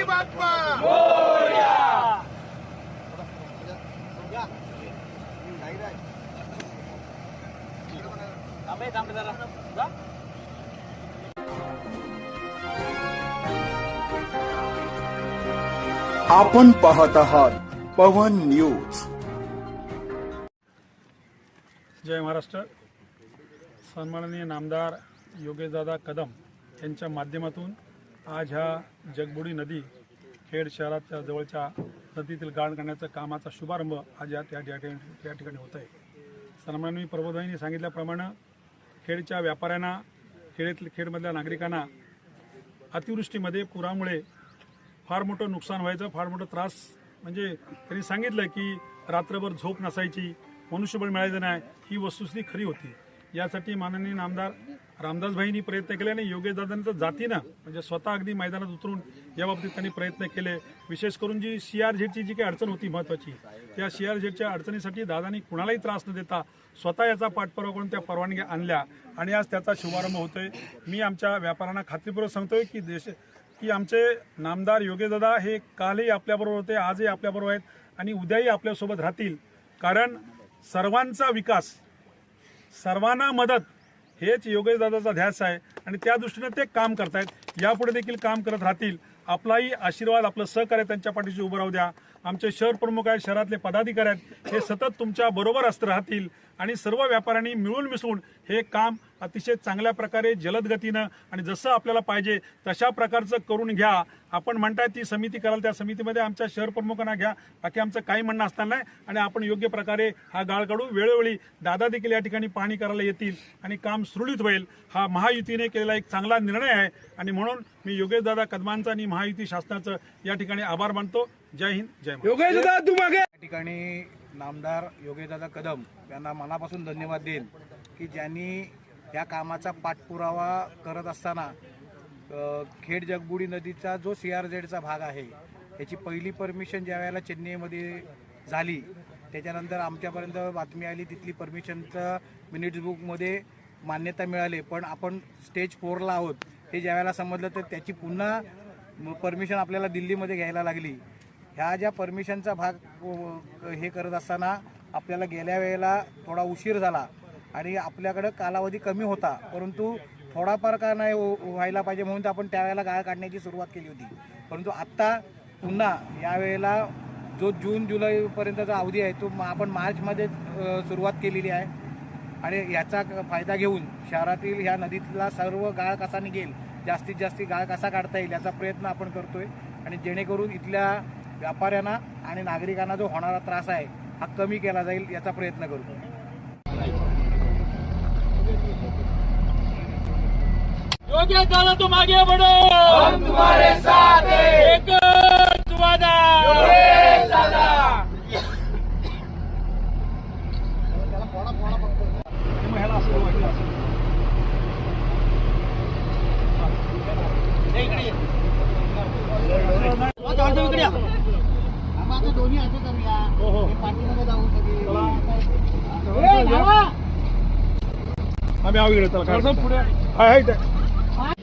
बाप्पा आपण पाहत आहात पवन न्यूज. जय महाराष्ट्र. सन्माननीय नामदार योगेशदादा कदम यांच्या माध्यमातून आज ह्या जगबुडी नदी खेड शहराच्या जवळच्या नदीतील गाळण करण्याचा कामाचा शुभारंभ आज या त्या त्या ठिकाणी या ठिकाणी होत आहे. सन्माननीय प्रबोधाईंनी सांगितल्याप्रमाणे खेडच्या व्यापाऱ्यांना खेडेतील खेडमधल्या नागरिकांना अतिवृष्टीमध्ये पुरामुळे फार मोठं नुकसान व्हायचं फार मोठं त्रास. म्हणजे त्यांनी सांगितलं की रात्रभर झोप नसायची मनुष्यबळ मिळायचं नाही ही वस्तुस्थिती खरी होती. यासाठी माननीय नामदार रामदासभाईंनी प्रयत्न केले आणि योगेशदादांनी तर जातीनं म्हणजे स्वतः अगदी मैदानात उतरून या बाबतीत त्यांनी प्रयत्न केले. विशेष करून जी सी आर झेडची जी काही अडचण होती महत्त्वाची त्या सी आर झेडच्या अडचणीसाठी दादांनी कुणालाही त्रास न देता स्वतः याचा पाठपुरावा करून त्या परवानग्या आणल्या आणि आज त्याचा शुभारंभ होतोय. मी आमच्या व्यापाऱ्यांना खात्रीपूर्वक सांगतोय की देश की आमचे नामदार योगेदादा हे कालही आपल्याबरोबर होते आजही आपल्याबरोबर आहेत आणि उद्याही आपल्यासोबत राहतील. कारण सर्वांचा विकास सर्वांना मदत हेच योगेशदादाचा ध्यास आहे आणि त्या दृष्टीने ते काम करतायत. यापुढे देखील काम करत राहतील. आपलाही आशीर्वाद आपलं सहकार्य त्यांच्या पाठीशी उभं राहू द्या. आमचे शहर प्रमुख आहेत शहरातले पदाधिकारी आहेत. हे सतत तुमच्या बरोबर असत राहतील आणि सर्व व्यापाऱ्यांनी मिळून मिसळून हे काम अतिशय चांगल्या प्रकारे जलद गतीनं आणि जसं आपल्याला पाहिजे तशा प्रकारचं करून घ्या. आपण म्हणताय ती समिती कराल त्या समितीमध्ये आमच्या शहर प्रमुखांना घ्या. बाकी आमचं काही म्हणणं असणार नाही आणि आपण योग्य प्रकारे हा गाळ काढू. वेळोवेळी दादा देखील या ठिकाणी पाहणी करायला येतील आणि काम सुरळीत होईल हा महायुतीने केलेला एक चांगला निर्णय आहे. आणि म्हणून मी योगेश दादा कदमांचा आणि महायुती शासनाचं या ठिकाणी आभार मानतो. जय हिंद जय महाराष्ट्र. या ठिकाणी नामदार योगेशदादा कदम यांना मनापासून धन्यवाद देईन की ज्यांनी या कामाचा पाठपुरावा करत असताना खेड जगबुडी नदीचा जो सी आर झेडचा भाग आहे याची पहिली परमिशन ज्या वेळेला चेन्नईमध्ये झाली त्याच्यानंतर आमच्यापर्यंत बातमी आली तिथली परमिशनचं मिनिट्स बुकमध्ये मान्यता मिळाली. पण आपण स्टेज फोरला आहोत हे ज्या वेळेला समजलं तर त्याची पुन्हा परमिशन आपल्याला दिल्लीमध्ये घ्यायला लागली. ह्या ज्या परमिशनचा भाग हे करत असताना आपल्याला गेल्या वेळेला थोडा उशीर झाला. आणि आपल्याकडं कालावधी कमी होता परंतु थोडाफार का नाही हो- व्हायला पाहिजे म्हणून तर आपण त्यावेळेला गाळ काढण्याची सुरुवात केली होती. परंतु आत्ता पुन्हा यावेळेला जो जून जुलैपर्यंतचा अवधी आहे तो म- आपण मार्चमध्ये सुरुवात केलेली आहे. आणि याचा फायदा घेऊन शहरातील ह्या नदीतला सर्व गाळ कसा निघेल जास्तीत जास्त गाळ कसा काढता येईल याचा प्रयत्न आपण करतो आहे आणि जेणेकरून इथल्या व्यापाऱ्यांना आणि नागरिकांना जो होणारा त्रास आहे हा कमी केला जाईल याचा प्रयत्न करतो योगेश दादा तुम आगे बढ़ो. हम तुम्हारे साथ हैं. एक वादा. योगेश दादा आम्ही आऊ इकडे चला पुढे. आहे आहे इथे. What?